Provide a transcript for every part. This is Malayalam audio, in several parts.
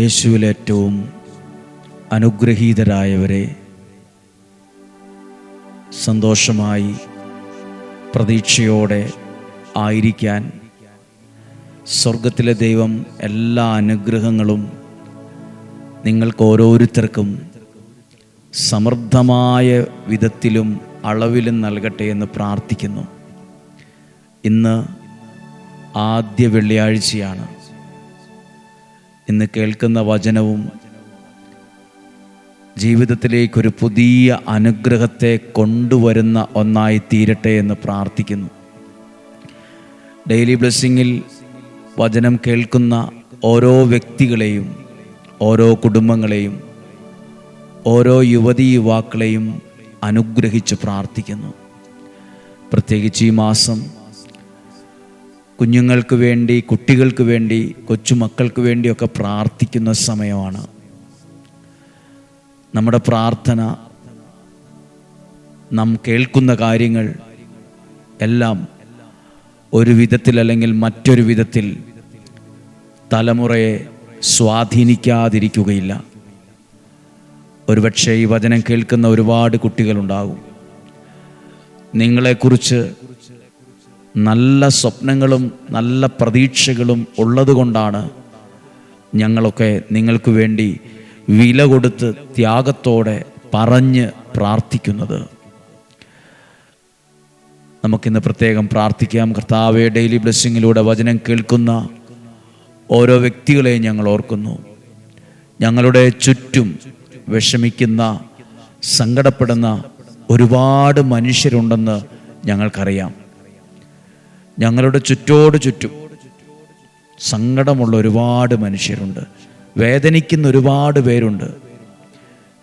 യേശുവിൽ ഏറ്റവും അനുഗ്രഹീതരായവരെ സന്തോഷമായി പ്രതീക്ഷയോടെ ആയിരിക്കാൻ സ്വർഗത്തിലെ ദൈവം എല്ലാ അനുഗ്രഹങ്ങളും നിങ്ങൾക്ക് ഓരോരുത്തർക്കും സമൃദ്ധമായ വിധത്തിലും അളവിലും നൽകട്ടെ എന്ന് പ്രാർത്ഥിക്കുന്നു. ഇന്ന് ആദ്യ വെള്ളിയാഴ്ചയാണ്. ഇന്ന് കേൾക്കുന്ന വചനവും ജീവിതത്തിലേക്കൊരു പുതിയ അനുഗ്രഹത്തെ കൊണ്ടുവരുന്ന ഒന്നായി തീരട്ടെ എന്ന് പ്രാർത്ഥിക്കുന്നു. ഡെയിലി ബ്ലെസ്സിങ്ങിൽ വചനം കേൾക്കുന്ന ഓരോ വ്യക്തികളെയും ഓരോ കുടുംബങ്ങളെയും ഓരോ യുവതി യുവാക്കളെയും അനുഗ്രഹിച്ച് പ്രാർത്ഥിക്കുന്നു. പ്രത്യേകിച്ച് ഈ മാസം കുഞ്ഞുങ്ങൾക്ക് വേണ്ടി കുട്ടികൾക്ക് വേണ്ടി കൊച്ചുമക്കൾക്ക് വേണ്ടിയൊക്കെ പ്രാർത്ഥിക്കുന്ന സമയമാണ്. നമ്മുടെ പ്രാർത്ഥന നാം കേൾക്കുന്ന കാര്യങ്ങൾ എല്ലാം ഒരു വിധത്തിൽ അല്ലെങ്കിൽ മറ്റൊരു വിധത്തിൽ തലമുറയെ സ്വാധീനിക്കാതിരിക്കുകയില്ല. ഒരുപക്ഷെ ഈ വചനം കേൾക്കുന്ന ഒരുപാട് കുട്ടികളുണ്ടാകും. നിങ്ങളെക്കുറിച്ച് നല്ല സ്വപ്നങ്ങളും നല്ല പ്രതീക്ഷകളും ഉള്ളതുകൊണ്ടാണ് ഞങ്ങളൊക്കെ നിങ്ങൾക്ക് വേണ്ടി വില കൊടുത്ത് ത്യാഗത്തോടെ പറഞ്ഞ് പ്രാർത്ഥിക്കുന്നത്. നമുക്കിന്ന് പ്രത്യേകം പ്രാർത്ഥിക്കാം. കർത്താവെ ഡെയിലി ബ്ലെസ്സിങ്ങിലൂടെ വചനം കേൾക്കുന്ന ഓരോ വ്യക്തികളെയും ഞങ്ങൾ ഓർക്കുന്നു. ഞങ്ങളുടെ ചുറ്റും വിഷമിക്കുന്ന സങ്കടപ്പെടുന്ന ഒരുപാട് മനുഷ്യരുണ്ടെന്ന് ഞങ്ങൾക്കറിയാം. ഞങ്ങളുടെ ചുറ്റോട് ചുറ്റും സങ്കടമുള്ള ഒരുപാട് മനുഷ്യരുണ്ട്. വേദനിക്കുന്ന ഒരുപാട് പേരുണ്ട്.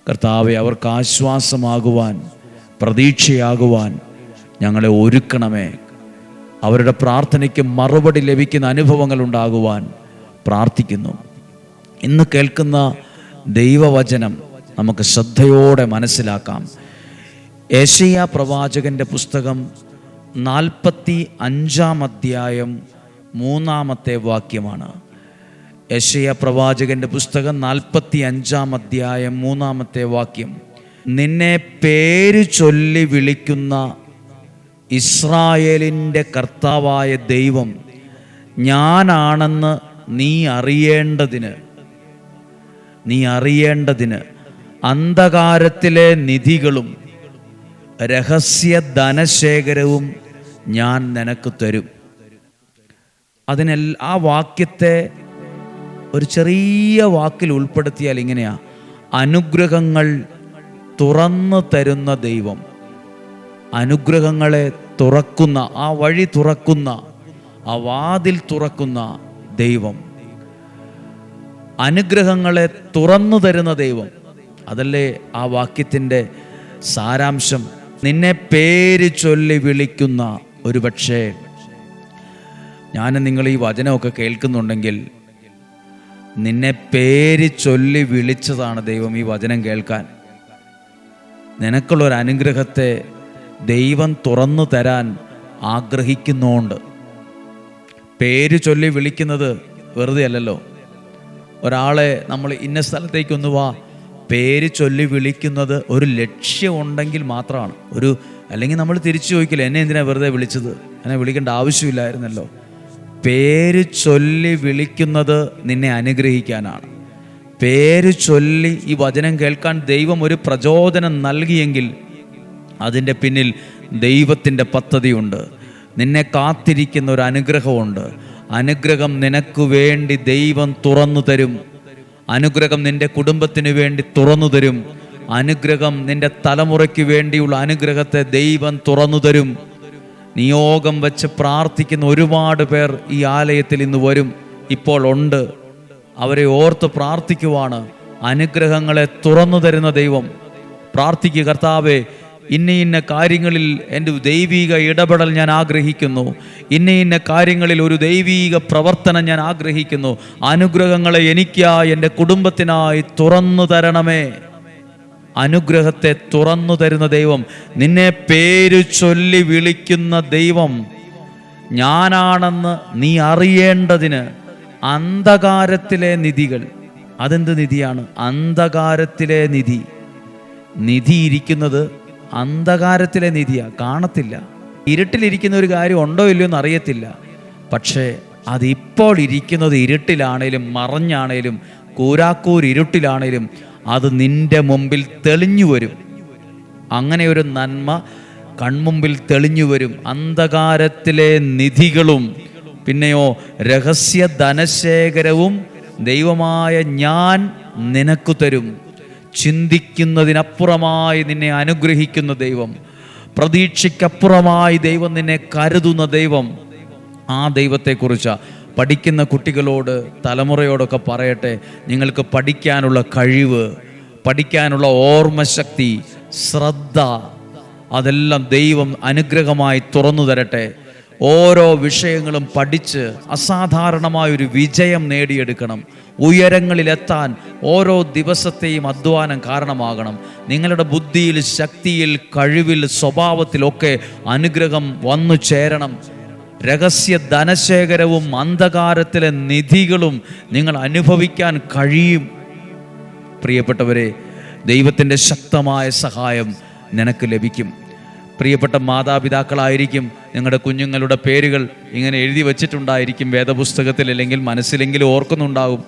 കർത്താവെ അവർക്ക് ആശ്വാസമാകുവാൻ പ്രതീക്ഷയാകുവാൻ ഞങ്ങളെ ഒരുക്കണമേ. അവരുടെ പ്രാർത്ഥനയ്ക്ക് മറുപടി ലഭിക്കുന്ന അനുഭവങ്ങൾ ഉണ്ടാകുവാൻ പ്രാർത്ഥിക്കുന്നു. ഇന്ന് കേൾക്കുന്ന ദൈവവചനം നമുക്ക് ശ്രദ്ധയോടെ മനസ്സിലാക്കാം. ഏഷ്യ പ്രവാചകന്റെ പുസ്തകം നാൽപ്പത്തി അഞ്ചാം അധ്യായം മൂന്നാമത്തെ വാക്യമാണ്. യശയ പ്രവാചകന്റെ പുസ്തകം നാൽപ്പത്തി അഞ്ചാം അധ്യായം മൂന്നാമത്തെ വാക്യം. നിന്നെ പേര് ചൊല്ലി വിളിക്കുന്ന ഇസ്രായേലിന്റെ കർത്താവായ ദൈവം ഞാനാണെന്ന് നീ അറിയേണ്ടതിന് നീ അറിയേണ്ടതിന് അന്ധകാരത്തിലെ നിധികളും രഹസ്യ ധനശേഖരവും ഞാൻ നിനക്ക് തരും. അതിനെ ആ വാക്യത്തെ ഒരു ചെറിയ വാക്കിൽ ഉൾപ്പെടുത്തിയാൽ ഇങ്ങനെയാ. അനുഗ്രഹങ്ങൾ തുറന്നു തരുന്ന ദൈവം. അനുഗ്രഹങ്ങളെ തുറക്കുന്ന ആ വഴി തുറക്കുന്ന ആ വാതിൽ തുറക്കുന്ന ദൈവം. അനുഗ്രഹങ്ങളെ തുറന്നു തരുന്ന ദൈവം. അതല്ലേ ആ വാക്യത്തിന്റെ സാരാംശം? നിന്നെ പേര് ചൊല്ലി വിളിക്കുന്ന ഒരു പക്ഷേ ഞാൻ നിങ്ങൾ ഈ വചനമൊക്കെ കേൾക്കുന്നുണ്ടെങ്കിൽ നിന്നെ പേര് ചൊല്ലി വിളിച്ചതാണ് ദൈവം ഈ വചനം കേൾക്കാൻ. നിനക്കുള്ള ഒരു അനുഗ്രഹത്തെ ദൈവം തുറന്നു തരാൻ ആഗ്രഹിക്കുന്നുണ്ട്. പേര് ചൊല്ലി വിളിക്കുന്നത് വെറുതെ അല്ലല്ലോ. ഒരാളെ നമ്മൾ ഇന്ന സ്ഥലത്തേക്കൊന്ന് വാ. പേര് ചൊല്ലി വിളിക്കുന്നത് ഒരു ലക്ഷ്യമുണ്ടെങ്കിൽ മാത്രമാണ്. ഒരു അല്ലെങ്കിൽ നമ്മൾ തിരിച്ചു ചോദിക്കില്ല എന്നെ എന്തിനാണ് വെറുതെ വിളിച്ചത്? എന്നെ വിളിക്കേണ്ട ആവശ്യമില്ലായിരുന്നല്ലോ. പേര് ചൊല്ലി വിളിക്കുന്നത് നിന്നെ അനുഗ്രഹിക്കാനാണ്. പേര് ചൊല്ലി ഈ വചനം കേൾക്കാൻ ദൈവം ഒരു പ്രചോദനം നൽകിയെങ്കിൽ അതിന്റെ പിന്നിൽ ദൈവത്തിന്റെ പദ്ധതിയുണ്ട്. നിന്നെ കാത്തിരിക്കുന്ന ഒരു അനുഗ്രഹമുണ്ട്. അനുഗ്രഹം നിനക്ക് വേണ്ടി ദൈവം തുറന്നു തരും. അനുഗ്രഹം നിന്റെ കുടുംബത്തിന് വേണ്ടി തുറന്നു തരും. അനുഗ്രഹം നിന്റെ തലമുറയ്ക്ക് വേണ്ടിയുള്ള അനുഗ്രഹത്തെ ദൈവം തുറന്നു തരും. നിയോഗം വെച്ച് പ്രാർത്ഥിക്കുന്ന ഒരുപാട് പേർ ഈ ആലയത്തിൽ ഇന്ന് വരും. ഇപ്പോൾ ഉണ്ട്. അവരെ ഓർത്ത് പ്രാർത്ഥിക്കുവാണ്. അനുഗ്രഹങ്ങളെ തുറന്നു തരുന്ന ദൈവം. പ്രാർത്ഥിക്കുക കർത്താവെ ഇന്ന ഇന്ന കാര്യങ്ങളിൽ എന്റെ ദൈവീക ഇടപെടൽ ഞാൻ ആഗ്രഹിക്കുന്നു. ഇന്ന ഇന്ന കാര്യങ്ങളിൽ ഒരു ദൈവീക പ്രവർത്തനം ഞാൻ ആഗ്രഹിക്കുന്നു. അനുഗ്രഹങ്ങളെ എനിക്കായി എന്റെ കുടുംബത്തിനായി തുറന്നു തരണമേ. അനുഗ്രഹത്തെ തുറന്നു തരുന്ന ദൈവം. നിന്നെ പേര് ചൊല്ലി വിളിക്കുന്ന ദൈവം ഞാനാണെന്ന് നീ അറിയേണ്ടതിന് അന്ധകാരത്തിലെ നിധികൾ. അതെന്ത് നിധിയാണ്? അന്ധകാരത്തിലെ നിധി. നിധി ഇരിക്കുന്നത് അന്ധകാരത്തിലെ നിധിയാ. കാണത്തില്ല. ഇരുട്ടിലിരിക്കുന്ന ഒരു കാര്യം ഉണ്ടോ ഇല്ലയോ എന്ന് അറിയത്തില്ല. പക്ഷേ അതിപ്പോൾ ഇരിക്കുന്നത് ഇരുട്ടിലാണേലും മറഞ്ഞാണേലും കൂരാക്കൂർ ഇരുട്ടിലാണേലും അത് നിന്റെ മുമ്പിൽ തെളിഞ്ഞു വരും. അങ്ങനെ ഒരു നന്മ കൺമുമ്പിൽ തെളിഞ്ഞു വരും. അന്ധകാരത്തിലെ നിധികളും പിന്നെയോ രഹസ്യ ധനശേഖരവും ദൈവമായ ഞാൻ നിനക്ക് തരും. ചിന്തിക്കുന്നതിനപ്പുറമായി നിന്നെ അനുഗ്രഹിക്കുന്ന ദൈവം. പ്രതീക്ഷയ്ക്കപ്പുറമായി ദൈവം നിന്നെ കരുതുന്ന ദൈവം. ആ ദൈവത്തെക്കുറിച്ച് പഠിക്കുന്ന കുട്ടികളോട് തലമുറയോടൊക്കെ പറയട്ടെ നിങ്ങൾക്ക് പഠിക്കാനുള്ള കഴിവ് പഠിക്കാനുള്ള ഓർമ്മശക്തി ശ്രദ്ധ അതെല്ലാം ദൈവം അനുഗ്രഹമായി തുറന്നു തരട്ടെ. ഓരോ വിഷയങ്ങളും പഠിച്ച് അസാധാരണമായൊരു വിജയം നേടിയെടുക്കണം. ഉയരങ്ങളിലെത്താൻ ഓരോ ദിവസത്തെയും അധ്വാനം കാരണമാകണം. നിങ്ങളുടെ ബുദ്ധിയിൽ ശക്തിയിൽ കഴിവിൽ സ്വഭാവത്തിലൊക്കെ അനുഗ്രഹം വന്നു ചേരണം. രഹസ്യ ധനശേഖരവും അന്ധകാരത്തിലെ നിധികളും നിങ്ങൾ അനുഭവിക്കാൻ കഴിയും. പ്രിയപ്പെട്ടവരെ ദൈവത്തിന്റെ ശക്തമായ സഹായം നിനക്ക് ലഭിക്കും. പ്രിയപ്പെട്ട മാതാപിതാക്കളായിരിക്കും നിങ്ങളുടെ കുഞ്ഞുങ്ങളുടെ പേരുകൾ ഇങ്ങനെ എഴുതി വച്ചിട്ടുണ്ടായിരിക്കും വേദപുസ്തകത്തിൽ അല്ലെങ്കിൽ മനസ്സിലെങ്കിലും ഓർക്കുന്നുണ്ടാകും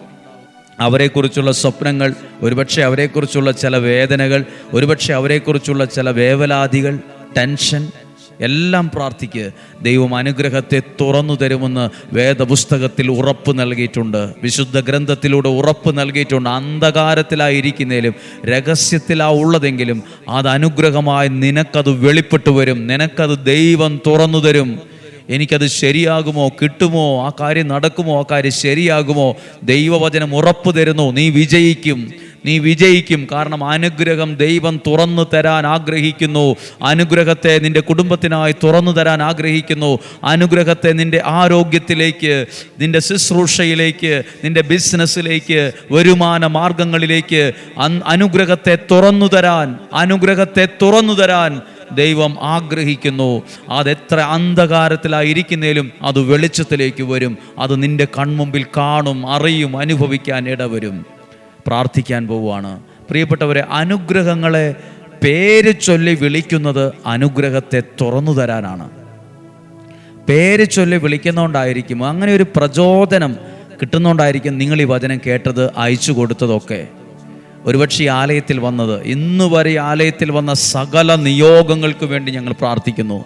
അവരെക്കുറിച്ചുള്ള സ്വപ്നങ്ങൾ ഒരുപക്ഷെ അവരെക്കുറിച്ചുള്ള ചില വേദനകൾ ഒരുപക്ഷെ അവരെക്കുറിച്ചുള്ള ചില വേവലാതികൾ ടെൻഷൻ എല്ലാം പ്രാർത്ഥിക്ക്. ദൈവം അനുഗ്രഹത്തെ തുറന്നു തരുമെന്ന് വേദപുസ്തകത്തിൽ ഉറപ്പ് നൽകിയിട്ടുണ്ട്. വിശുദ്ധ ഗ്രന്ഥത്തിലൂടെ ഉറപ്പ് നൽകിയിട്ടുണ്ട്. അന്ധകാരത്തിലായിരിക്കുന്നതിലും രഹസ്യത്തിലാ ഉള്ളതെങ്കിലും അത് അനുഗ്രഹമായി നിനക്കത് വെളിപ്പെട്ടു വരും. നിനക്കത് ദൈവം തുറന്നു തരും. എനിക്കത് ശരിയാകുമോ? കിട്ടുമോ? ആ കാര്യം നടക്കുമോ? ആ കാര്യം ശരിയാകുമോ? ദൈവവചനം ഉറപ്പ് തരുന്നു. നീ വിജയിക്കും. നീ വിജയിക്കും. കാരണം അനുഗ്രഹം ദൈവം തുറന്നു തരാൻ ആഗ്രഹിക്കുന്നു. അനുഗ്രഹത്തെ നിന്റെ കുടുംബത്തിനായി തുറന്നു തരാൻ ആഗ്രഹിക്കുന്നു. അനുഗ്രഹത്തെ നിന്റെ ആരോഗ്യത്തിലേക്ക് നിന്റെ ശുശ്രൂഷയിലേക്ക് നിന്റെ ബിസിനസ്സിലേക്ക് വരുമാന മാർഗങ്ങളിലേക്ക് അനുഗ്രഹത്തെ തുറന്നു തരാൻ അനുഗ്രഹത്തെ തുറന്നു തരാൻ ദൈവം ആഗ്രഹിക്കുന്നു. അതെത്ര അന്ധകാരത്തിലായിരിക്കുന്നേലും അത് വെളിച്ചത്തിലേക്ക് വരും. അത് നിന്റെ കൺമുമ്പിൽ കാണും അറിയും അനുഭവിക്കാൻ ഇടവരും. പ്രാർത്ഥിക്കാൻ പോവുകയാണ്. പ്രിയപ്പെട്ടവരെ അനുഗ്രഹങ്ങളെ പേര് ചൊല്ലി വിളിക്കുന്നത് അനുഗ്രഹത്തെ തുറന്നു തരാനാണ്. പേര് ചൊല്ലി വിളിക്കുന്നതുകൊണ്ടായിരിക്കും അങ്ങനെ ഒരു പ്രചോദനം കിട്ടുന്നതുകൊണ്ടായിരിക്കും നിങ്ങൾ ഈ വചനം കേട്ടത് അയച്ചു കൊടുത്തതൊക്കെ. ഒരുപക്ഷെ ഈ ആലയത്തിൽ വന്നത് ഇന്ന് വരെ ആലയത്തിൽ വന്ന സകല നിയോഗങ്ങൾക്ക് വേണ്ടി ഞങ്ങൾ പ്രാർത്ഥിക്കുന്നു.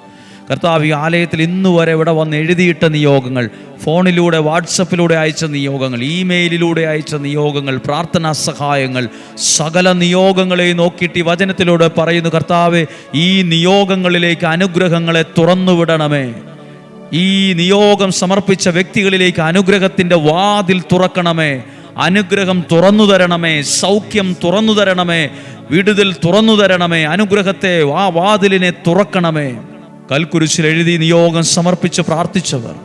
കർത്താവ് ഈ ആലയത്തിൽ ഇന്ന് വരെ ഇവിടെ വന്ന് എഴുതിയിട്ട നിയോഗങ്ങൾ ഫോണിലൂടെ വാട്സപ്പിലൂടെ അയച്ച നിയോഗങ്ങൾ ഇമെയിലിലൂടെ അയച്ച നിയോഗങ്ങൾ പ്രാർത്ഥനാ സഹായങ്ങൾ സകല നിയോഗങ്ങളെ നോക്കിയിട്ട് ഈ വചനത്തിലൂടെ പറയുന്നു കർത്താവ് ഈ നിയോഗങ്ങളിലേക്ക് അനുഗ്രഹങ്ങളെ തുറന്നുവിടണമേ. ഈ നിയോഗം സമർപ്പിച്ച വ്യക്തികളിലേക്ക് അനുഗ്രഹത്തിന്റെ വാതിൽ തുറക്കണമേ. അനുഗ്രഹം തുറന്നു തരണമേ സൗഖ്യം തുറന്നു തരണമേ വിടുതൽ തുറന്നു തരണമേ അനുഗ്രഹത്തെ ആ വാതിലിനെ തുറക്കണമേ. കൽക്കുരിശിൽ എഴുതി നിയോഗം സമർപ്പിച്ച് പ്രാർത്ഥിച്ചവർ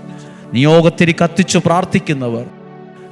നിയോഗത്തിന് കത്തിച്ചു പ്രാർത്ഥിക്കുന്നവർ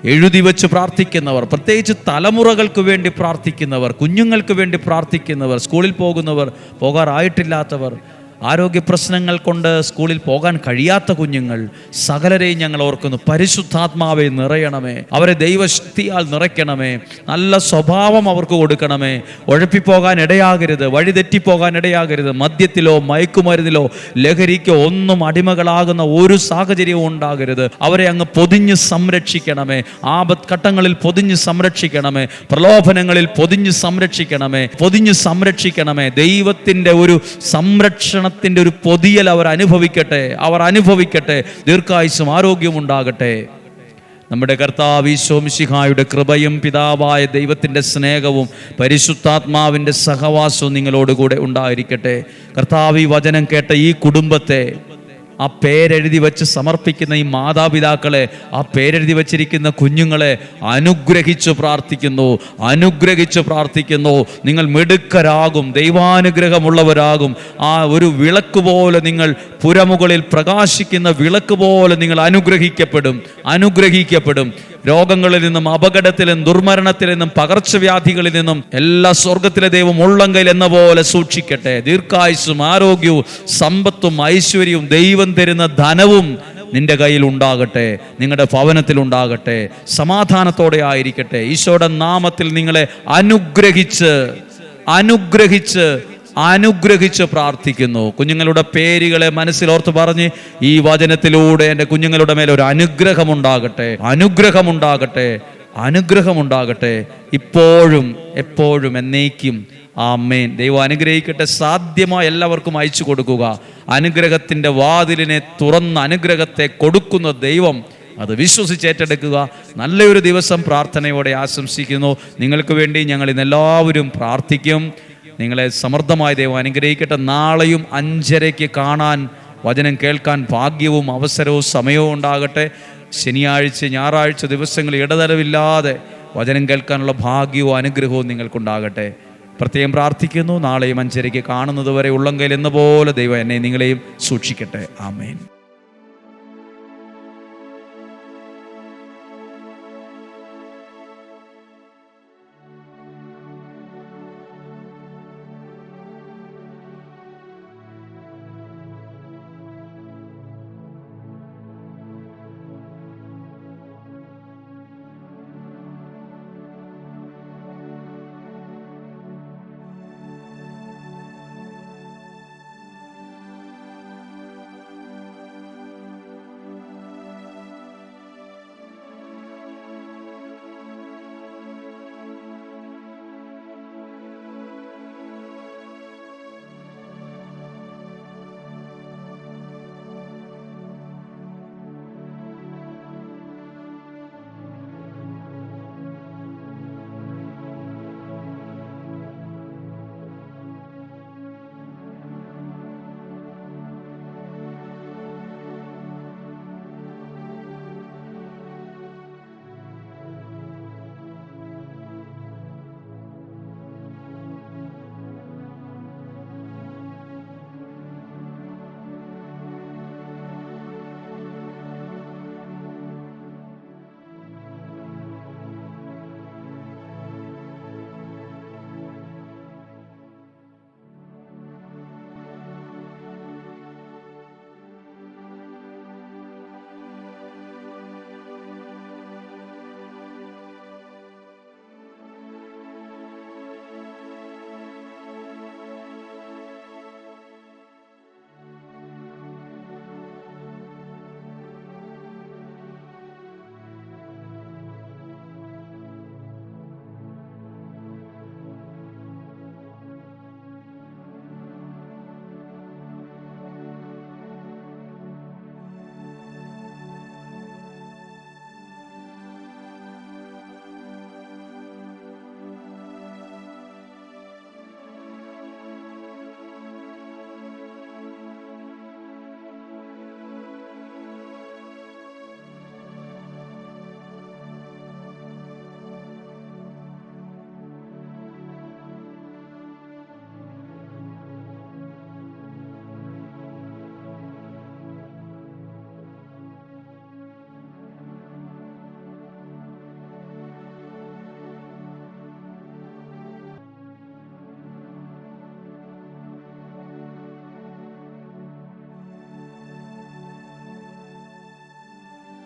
എഴുതി വെച്ച് പ്രാർത്ഥിക്കുന്നവർ പ്രത്യേകിച്ച് തലമുറകൾക്ക് വേണ്ടി പ്രാർത്ഥിക്കുന്നവർ കുഞ്ഞുങ്ങൾക്ക് വേണ്ടി പ്രാർത്ഥിക്കുന്നവർ സ്കൂളിൽ പോകുന്നവർ പോകാറായിട്ടില്ലാത്തവർ ആരോഗ്യ പ്രശ്നങ്ങൾ കൊണ്ട് സ്കൂളിൽ പോകാൻ കഴിയാത്ത കുഞ്ഞുങ്ങൾ സകലരെയും ഞങ്ങൾ ഓർക്കുന്നു. പരിശുദ്ധാത്മാവെ നിറയണമേ. അവരെ ദൈവശക്തിയാൽ നിറയ്ക്കണമേ. നല്ല സ്വഭാവം അവർക്ക് കൊടുക്കണമേ. ഉഴപ്പിപ്പോകാൻ ഇടയാകരുത് വഴിതെറ്റിപ്പോകാൻ ഇടയാകരുത്. മദ്യത്തിലോ മയക്കുമരുന്നിലോ ലഹരിക്കോ ഒന്നും അടിമകളാകുന്ന ഒരു സാഹചര്യവും ഉണ്ടാകരുത്. അവരെ അങ്ങ് പൊതിഞ്ഞ് സംരക്ഷിക്കണമേ. ആപത്ഘട്ടങ്ങളിൽ പൊതിഞ്ഞ് സംരക്ഷിക്കണമേ. പ്രലോഭനങ്ങളിൽ പൊതിഞ്ഞ് സംരക്ഷിക്കണമേ. പൊതിഞ്ഞ് സംരക്ഷിക്കണമേ. ദൈവത്തിന്റെ ഒരു സംരക്ഷണത്തിന്റെ ഒരു പൊതിയൽ അവർ അനുഭവിക്കട്ടെ. അവർ അനുഭവിക്കട്ടെ. ദീർഘായുസും ആരോഗ്യവും ഉണ്ടാകട്ടെ. നമ്മുടെ കർത്താവ് ഈശോമിശിഹായുടെ കൃപയും പിതാവായ ദൈവത്തിന്റെ സ്നേഹവും പരിശുദ്ധാത്മാവിന്റെ സഹവാസവും നിങ്ങളോടുകൂടെ ഉണ്ടായിരിക്കട്ടെ. കർത്താവ് വചനം കേട്ട ഈ കുടുംബത്തെ ആ പേരെഴുതി വെച്ച് സമർപ്പിക്കുന്ന ഈ മാതാപിതാക്കളെ ആ പേരെഴുതി വച്ചിരിക്കുന്ന കുഞ്ഞുങ്ങളെ അനുഗ്രഹിച്ചു പ്രാർത്ഥിക്കുന്നു അനുഗ്രഹിച്ചു പ്രാർത്ഥിക്കുന്നു. നിങ്ങൾ മിടുക്കരാകും ദൈവാനുഗ്രഹമുള്ളവരാകും. ആ ഒരു വിളക്ക് പോലെ നിങ്ങൾ പുരമുകളിൽ പ്രകാശിക്കുന്ന വിളക്ക് പോലെ നിങ്ങൾ അനുഗ്രഹിക്കപ്പെടും അനുഗ്രഹിക്കപ്പെടും. രോഗങ്ങളിൽ നിന്നും അപകടത്തിൽ നിന്നും ദുർമരണത്തിൽ നിന്നും പകർച്ചവ്യാധികളിൽ നിന്നും എല്ലാ സ്വർഗത്തിലെ ദൈവം ഉള്ളങ്കയിൽ എന്ന പോലെ സൂക്ഷിക്കട്ടെ. ദീർഘായുസ്സും ആരോഗ്യവും സമ്പത്തും ഐശ്വര്യവും ദൈവം തരുന്ന ധനവും നിന്റെ കയ്യിൽ ഉണ്ടാകട്ടെ നിങ്ങളുടെ ഭവനത്തിൽ ഉണ്ടാകട്ടെ സമാധാനത്തോടെ ആയിരിക്കട്ടെ. ഈശോയുടെ നാമത്തിൽ നിങ്ങളെ അനുഗ്രഹിച്ച് അനുഗ്രഹിച്ച് അനുഗ്രഹിച്ച് പ്രാർത്ഥിക്കുന്നു. കുഞ്ഞുങ്ങളുടെ പേരുകളെ മനസ്സിലോർത്ത് പറഞ്ഞ് ഈ വചനത്തിലൂടെ എന്റെ കുഞ്ഞുങ്ങളുടെ മേലെ ഒരു അനുഗ്രഹമുണ്ടാകട്ടെ അനുഗ്രഹമുണ്ടാകട്ടെ അനുഗ്രഹമുണ്ടാകട്ടെ. ഇപ്പോഴും എപ്പോഴും എന്നേക്കും ആമേൻ. ദൈവം അനുഗ്രഹിക്കട്ടെ. സാധ്യമായ എല്ലാവർക്കും അയച്ചു കൊടുക്കുക. അനുഗ്രഹത്തിന്റെ വാതിലിനെ തുറന്ന് അനുഗ്രഹത്തെ കൊടുക്കുന്ന ദൈവം അത് വിശ്വസിച്ച് ഏറ്റെടുക്കുക. നല്ലൊരു ദിവസം പ്രാർത്ഥനയോടെ ആശംസിക്കുന്നു. നിങ്ങൾക്ക് വേണ്ടി ഞങ്ങൾ ഇന്നെല്ലാവരും പ്രാർത്ഥിക്കും. നിങ്ങളെ സമൃദ്ധമായ ദൈവം അനുഗ്രഹിക്കട്ടെ. നാളെയും അഞ്ചരയ്ക്ക് കാണാൻ വചനം കേൾക്കാൻ ഭാഗ്യവും അവസരവും സമയവും ഉണ്ടാകട്ടെ. ശനിയാഴ്ച ഞായറാഴ്ച ദിവസങ്ങൾ ഇടതരവില്ലാതെ വചനം കേൾക്കാനുള്ള ഭാഗ്യവും അനുഗ്രഹവും നിങ്ങൾക്കുണ്ടാകട്ടെ. പ്രത്യേകം പ്രാർത്ഥിക്കുന്നു. നാളെയും അഞ്ചരയ്ക്ക് കാണുന്നത് വരെ ഉള്ളങ്കയിൽ എന്ന പോലെ ദൈവം എന്നെ നിങ്ങളെയും സൂക്ഷിക്കട്ടെ. ആമേൻ.